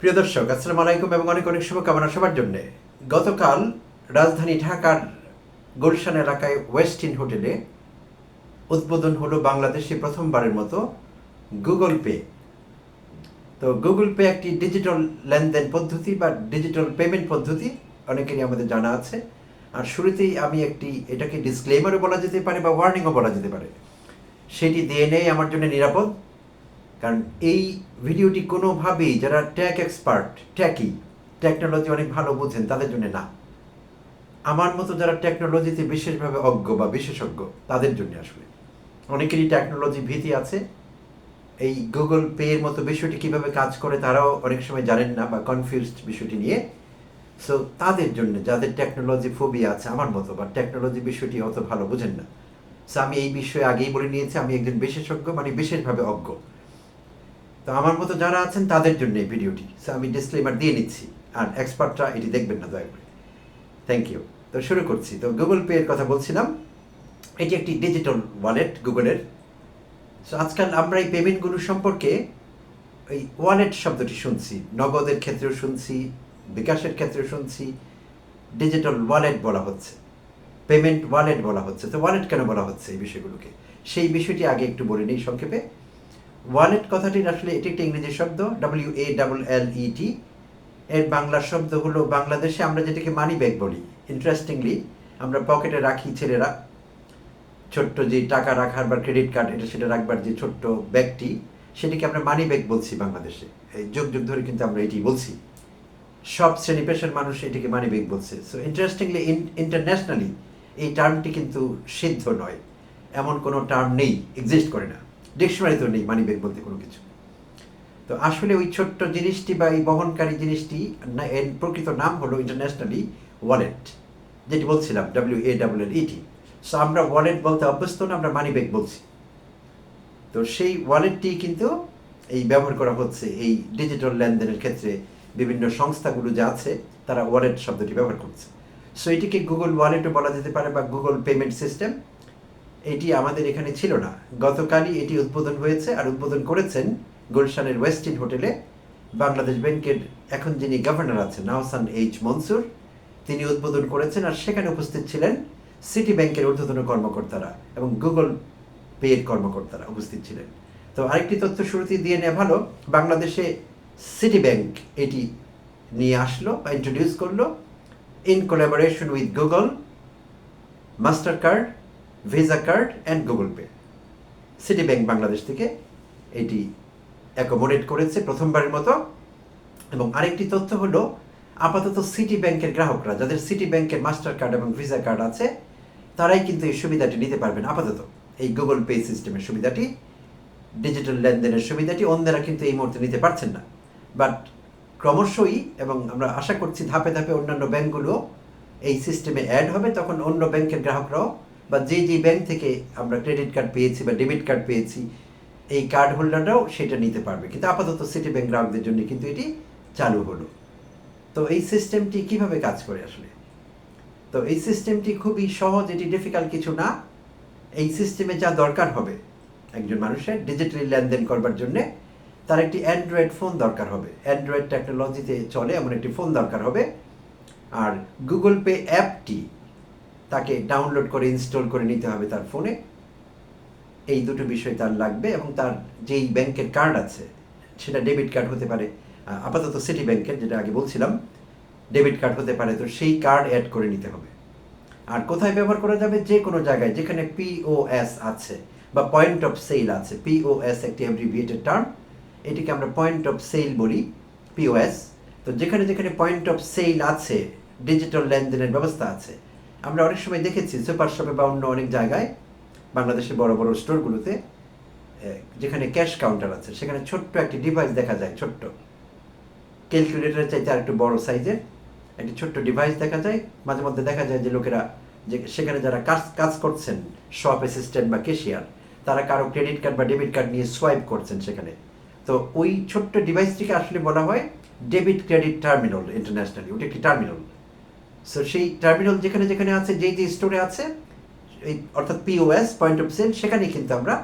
প্রিয় দর্শক, আসসালামু আলাইকুম এবং অনেক অনেক শুভকামনা সবার জন্যে। গতকাল রাজধানী ঢাকার গুলশান এলাকায় ওয়েস্ট ওয়েস্টিন হোটেলে উদ্বোধন হলো বাংলাদেশে প্রথমবারের মতো গুগল পে তো গুগল পে একটি ডিজিটাল লেনদেন পদ্ধতি বা ডিজিটাল পেমেন্ট পদ্ধতি, অনেকেরই আমাদের জানা আছে। আর শুরুতেই আমি একটি, এটাকে ডিসক্লেমারও বলা যেতে পারে বা ওয়ার্নিংও বলা যেতে পারে। সেটি দিয়ে নেই, আমার জন্য নিরাপদ। কারণ এই ভিডিওটি কোনোভাবেই যারা ট্যাক এক্সপার্ট ট্যাকি টেকনোলজি অনেক ভালো বোঝেন, তাদের জন্য না। আমার মতো যারা টেকনোলজিতে বিশেষভাবে অজ্ঞ বা বিশেষজ্ঞ, তাদের জন্য আসলে। অনেকেরই টেকনোলজি ভীতি আছে। এই গুগল পে এর মতো বিষয়টি কীভাবে কাজ করে তারাও অনেক সময় জানেন না বা কনফিউজড বিষয়টি নিয়ে। সো তাদের জন্য যাদের টেকনোলজি ফোবিয়া আছে, আমার মতো বা টেকনোলজি বিষয়টি অত ভালো বোঝেন না। সো আমি এই বিষয়ে আগেই বলে নিয়েছি, আমি একজন বিশেষজ্ঞ মানে বিশেষভাবে অজ্ঞ। তো আমার মতো যারা আছেন, তাদের জন্য এই ভিডিওটি। আমি ডিসক্লেমার দিয়ে নিচ্ছি। আর এক্সপার্টরা এটি দেখবেন না, দয়া করে। থ্যাংক ইউ তো শুরু করছি। তো গুগল পে এর কথা বলছিলাম। এটি একটি ডিজিটাল ওয়ালেট গুগলের সো আজকাল আমরা এই পেমেন্টগুলো সম্পর্কে এই ওয়ালেট শব্দটি শুনছি। নগদের ক্ষেত্রেও শুনছি, বিকাশের ক্ষেত্রেও শুনছি। ডিজিটাল ওয়ালেট বলা হচ্ছে। পেমেন্ট ওয়ালেট বলা হচ্ছে। তো ওয়ালেট কেন বলা হচ্ছে এই বিষয়গুলোকে? সেই বিষয়টি আগে একটু বলে নিই সংক্ষেপে। ওয়ালেট কথাটির আসলে এটি একটি ইংরেজি শব্দ ডাব্লিউ এ ডাবল এল ই টি এর বাংলা শব্দ হলো বাংলাদেশে আমরা যেটাকে মানি ব্যাগ বলি। ইন্টারেস্টিংলি আমরা পকেটে রাখি ছেলেরা। ছোট্ট যে টাকা রাখার বা ক্রেডিট কার্ড এটা সেটা রাখবার যে ছোট্ট ব্যাগটি, সেটিকে আমরা মানি ব্যাগ বলছি বাংলাদেশে। এই যুগ যুগ ধরে কিন্তু আমরা এটি বলছি। সব শ্রেণি পেশার মানুষ এটিকে মানি ব্যাগ বলছে। সো ইন্টারেস্টিংলি ইন্টারন্যাশনালি এই টার্মটি কিন্তু সিদ্ধ নয়। এমন কোনো টার্ম নেই এক্সিস্ট করে না। ডিকশনারিতেও নেই মানি ব্যাগ বলতে কোনো কিছু। তো আসলে ওই ছোট্ট জিনিসটি বা এই বহনকারী জিনিসটি এর প্রকৃত নাম হলো ইন্টারন্যাশনালি ওয়ালেট যেটি বলছিলাম W A W E T so আমরা ওয়ালেট বলতে অভ্যস্ত না, আমরা মানি ব্যাগ বলছি। তো সেই ওয়ালেটটি কিন্তু এই ব্যবহার করা হচ্ছে, এই ডিজিটাল লেনদেনের ক্ষেত্রে বিভিন্ন সংস্থাগুলো যা আছে, তারা ওয়ালেট শব্দটি ব্যবহার করছে। সো এটিকে গুগল ওয়ালেটও বলা যেতে পারে বা গুগল পেমেন্ট সিস্টেম এটি আমাদের এখানে ছিল না। গতকালই এটি উদ্বোধন হয়েছে আর উদ্বোধন করেছেন গুলশানের ওয়েস্টিন হোটেলে বাংলাদেশ ব্যাংকের এখন যিনি গভর্নর আছেন নাহসান এইচ মনসুর। তিনি উদ্বোধন করেছেন আর সেখানে উপস্থিত ছিলেন সিটি ব্যাংকের ঊর্ধ্বতন কর্মকর্তারা এবং গুগল পের কর্মকর্তারা উপস্থিত ছিলেন। তো আরেকটি তথ্য শুরুতেই দিয়ে নেওয়া ভালো, বাংলাদেশে সিটি ব্যাংক এটি নিয়ে আসলো বা ইন্ট্রোডিউস করল। In collaboration with Google Mastercard Visa card and Google Pay Citibank Bangladesh থেকে এটি অ্যাকোমোডেট করেছে প্রথমবারের মতো। এবং আরেকটি তথ্য হলো, আপাতত সিটি ব্যাংকের গ্রাহকরা, যাদের সিটি ব্যাংকের মাস্টার কার্ড এবং ভিসা কার্ড আছে, তারাই কিন্তু এই সুবিধাটি নিতে পারবেন আপাতত এই গুগল পে সিস্টেমের সুবিধাটি ডিজিটাল লেনদেনের সুবিধাটি অন্যরা কিন্তু এই মুহূর্তে নিতে পারছেন না। বাট ক্রমশই, এবং আমরা আশা করছি ধাপে ধাপে অন্যান্য ব্যাংকগুলো এই সিস্টেমে অ্যাড হবে, তখন অন্য ব্যাংকের গ্রাহকরাও বা যে যে ব্যাংক থেকে আমরা ক্রেডিট কার্ড পেয়েছি বা ডেবিট কার্ড পেয়েছি, এই কার্ড হোল্ডাররাও সেটা নিতে পারবে। কিন্তু আপাতত সিটি ব্যাংক গ্রাহকদের জন্য কিন্তু এটি চালু হলো। তো এই সিস্টেমটি কীভাবে কাজ করে আসলে? তো এই সিস্টেমটি খুবই সহজ, এটি ডিফিকাল্ট কিছু না। এই সিস্টেমে যা দরকার হবে, একজন মানুষের ডিজিটালি লেনদেন করবার জন্যে, তার একটি অ্যান্ড্রয়েড ফোন দরকার হবে। অ্যান্ড্রয়েড টেকনোলজিতে চলে এমন একটি ফোন দরকার হবে। আর গুগল পে অ্যাপটি তাকে ডাউনলোড করে ইনস্টল করে নিতে হবে তার ফোনে এই দুটো বিষয় তার লাগবে এবং তার যেই ব্যাংকের কার্ড আছে, সেটা ডেবিট কার্ড হতে পারে। আপাতত সিটি ব্যাংকের যেটা আগে বলছিলাম ডেবিট কার্ড হতে পারে। তো সেই কার্ড অ্যাড করে নিতে হবে। আর কোথায় ব্যবহার করা যাবে? যে কোনো জায়গায়, যেখানে পিওএস আছে বা পয়েন্ট অফ সেল আছে। পিওএস একটি অ্যাব্রিভিয়েটেড টার্ম এটিকে আমরা পয়েন্ট অফ সেল বলি পিওএস তো যেখানে যেখানে পয়েন্ট অফ সেল আছে ডিজিটাল লেনদেনের ব্যবস্থা আছে আমরা অনেক সময় দেখেছি সুপার শপে বা অন্য অনেক জায়গায় বাংলাদেশের বড় বড় স্টোরগুলোতে যেখানে ক্যাশ কাউন্টার আছে, সেখানে ছোট্ট একটি ডিভাইস দেখা যায়, ছোট্ট। ক্যালকুলেটরের চাইতে আর একটু বড় সাইজের একটি ছোট্ট ডিভাইস দেখা যায়। মাঝে মধ্যে দেখা যায় যে লোকেরা যে সেখানে যারা কাজ কাজ করছেন, শপ অ্যাসিস্ট্যান্ট বা কেশিয়ার তারা কারও ক্রেডিট কার্ড বা ডেবিট কার্ড নিয়ে সোয়াইপ করছেন সেখানে। তো ওই ছোট্ট ডিভাইসটিকে আসলে বলা হয় ডেবিট ক্রেডিট টার্মিনাল ইন্টারন্যাশনালি, ওটা একটি টার্মিনাল। সো সেই টার্মিনাল যেখানে যেখানে আছে, যেই যে স্টোরে আছে, এই অর্থাৎ পিওএস পয়েন্ট অফ সেল সেখানেই কিন্তু আমরা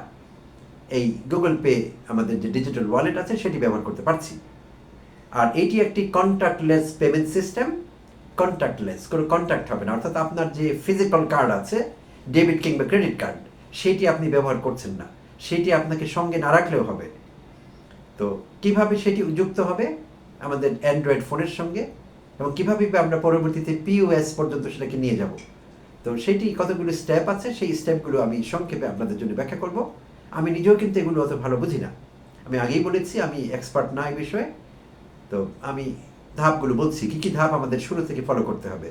এই গুগল পে আমাদের যে ডিজিটাল ওয়ালেট আছে, সেটি ব্যবহার করতে পারছি। আর এটি একটি কন্ট্যাক্টলেস পেমেন্ট সিস্টেম কন্ট্যাক্টলেস কোনো কন্ট্যাক্ট হবে না। অর্থাৎ আপনার যে ফিজিক্যাল কার্ড আছে ডেবিট কিংবা ক্রেডিট কার্ড সেটি আপনি ব্যবহার করছেন না। সেটি আপনাকে সঙ্গে না রাখলেও হবে। তো কীভাবে সেটি যুক্ত হবে? আমাদের অ্যান্ড্রয়েড ফোনের সঙ্গে। এবং কীভাবে আমরা পরবর্তীতে পিওএস পর্যন্ত সেটাকে নিয়ে যাব। তো সেটি কতগুলো স্টেপ আছে, সেই স্টেপগুলো আমি সংক্ষেপে আপনাদের জন্য ব্যাখ্যা করব। আমি নিজেও কিন্তু এগুলো অত ভালো বুঝি না। আমি আগেই বলেছি, আমি এক্সপার্ট না এই বিষয়ে। তো আমি ধাপগুলো বলছি, কি কি ধাপ আমাদের শুরু থেকে ফলো করতে হবে।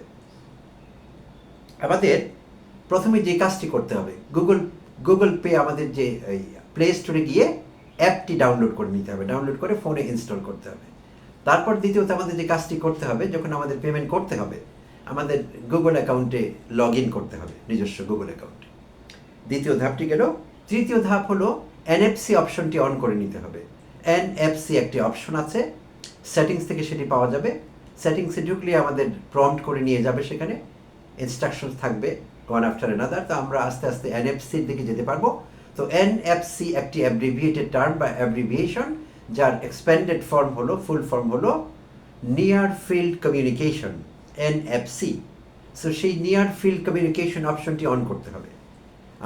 আমাদের প্রথমে যে কাজটি করতে হবে গুগল গুগল পে আমাদের যে প্লে স্টোরে গিয়ে অ্যাপটি ডাউনলোড করে নিতে হবে। ডাউনলোড করে ফোনে ইনস্টল করতে হবে। তারপর দ্বিতীয়ত আমাদের যে কাজটি করতে হবে, যখন আমাদের পেমেন্ট করতে হবে, আমাদের গুগল অ্যাকাউন্টে লগ ইন করতে হবে, নিজস্ব গুগল অ্যাকাউন্টে দ্বিতীয় ধাপটি গেল, তৃতীয় ধাপ হলো এনএফসি অপশনটি অন করে নিতে হবে। এনএফসি একটি অপশন আছে সেটিংস থেকে সেটি পাওয়া যাবে। সেটিংসে ঢুকলে আমাদের প্রম্পট করে নিয়ে যাবে সেখানে। ইনস্ট্রাকশনস থাকবে ওয়ান আফটার এনাদার তো আমরা আস্তে আস্তে এনএফসির দিকে যেতে পারব। তো এনএফসি একটি অ্যাব্রিভিয়েটেড টার্ম বা অ্যাব্রিভিয়েশন যার এক্সপ্যান্ডেড ফর্ম হলো ফুল ফর্ম হলো near field communication NFC so সেই নিয়ার ফিল্ড কমিউনিকেশন অপশনটি অন করতে হবে।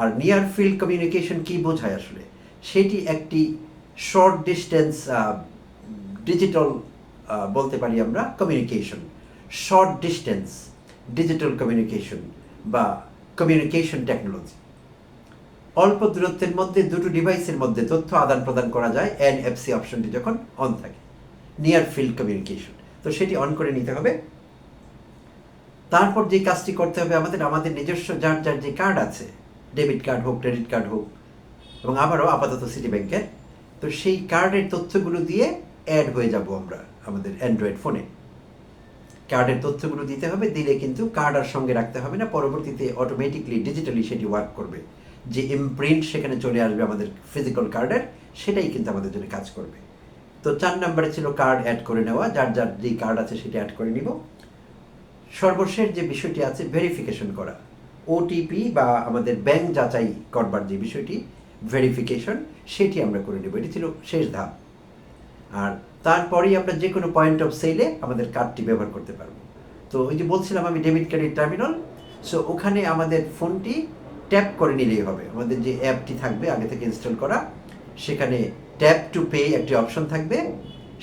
আর নিয়ার ফিল্ড কমিউনিকেশন কি বোঝায় আসলে? সেটি একটি শর্ট ডিস্টেন্স ডিজিটাল বলতে পারি আমরা communication short distance digital communication বা কমিউনিকেশন টেকনোলজি অল্প দূরত্বের মধ্যে দুটো ডিভাইসের মধ্যে তথ্য আদান প্রদান করা যায় এন এনএফসি অপশনটি যখন অন থাকে নিয়ার ফিল্ড কমিউনিকেশন তো সেটি অন করে নিতে হবে। তারপর যে কাজটি করতে হবে আমাদের আমাদের নিজস্ব যার যার যে কার্ড আছে ডেবিট কার্ড হোক ক্রেডিট কার্ড হোক, এবং আবারও আপাতত সিটি ব্যাংকের তো সেই কার্ডের তথ্যগুলো দিয়ে অ্যাড হয়ে যাব আমরা আমাদের অ্যান্ড্রয়েড ফোনে কার্ডের তথ্যগুলো দিতে হবে, দিলে কিন্তু কার্ড আর সঙ্গে রাখতে হবে না, পরবর্তীতে অটোমেটিকলি ডিজিটালি সেটি ওয়ার্ক করবে। যে ইমপ্রিন্ট সেখানে চলে আসবে আমাদের ফিজিক্যাল কার্ডের সেটাই কিন্তু আমাদের জন্য কাজ করবে। তো চার নাম্বারে ছিল কার্ড অ্যাড করে নেওয়া, যার যার যেই কার্ড আছে সেটা অ্যাড করে নিব। সর্বশেষ যে বিষয়টি আছে ভেরিফিকেশন করা। ওটিপি বা আমাদের ব্যাংক যাচাই করবার যে বিষয়টি ভেরিফিকেশন সেটি আমরা করে নেব। এটি ছিল শেষ ধাপ। আর তারপরেই আমরা যে কোনো পয়েন্ট অফ সেলে আমাদের কার্ডটি ব্যবহার করতে পারব। তো ওই যে বলছিলাম আমি ডেবিট কার্ডের টার্মিনাল সো ওখানে আমাদের ফোনটি ট্যাপ করে নিলেই হবে। আমাদের যে অ্যাপটি থাকবে, আগে থেকে ইনস্টল করা, সেখানে ট্যাপ টু পে একটি অপশন থাকবে।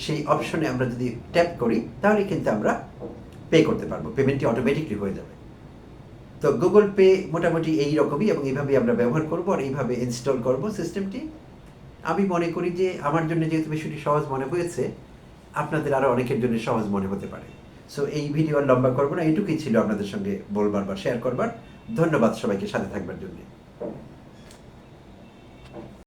সেই অপশনে আমরা যদি ট্যাপ করি, তাহলে কিন্তু আমরা পে করতে পারব। পেমেন্টটি অটোমেটিকলি হয়ে যাবে। তো গুগল পে মোটামুটি এই রকমই এবং এইভাবেই আমরা ব্যবহার করব আর এইভাবে ইনস্টল করব সিস্টেমটি আমি মনে করি যে, আমার জন্য যেহেতু বিষয়টি সহজ মনে হয়েছে, আপনাদের আরও অনেকের জন্য সহজ মনে হতে পারে। সো এই ভিডিও আর লম্বা করব না। এইটুকুই ছিল আপনাদের সঙ্গে বলবার বা শেয়ার করবার। ধন্যবাদ সবাইকে সাথে থাকবার জন্য।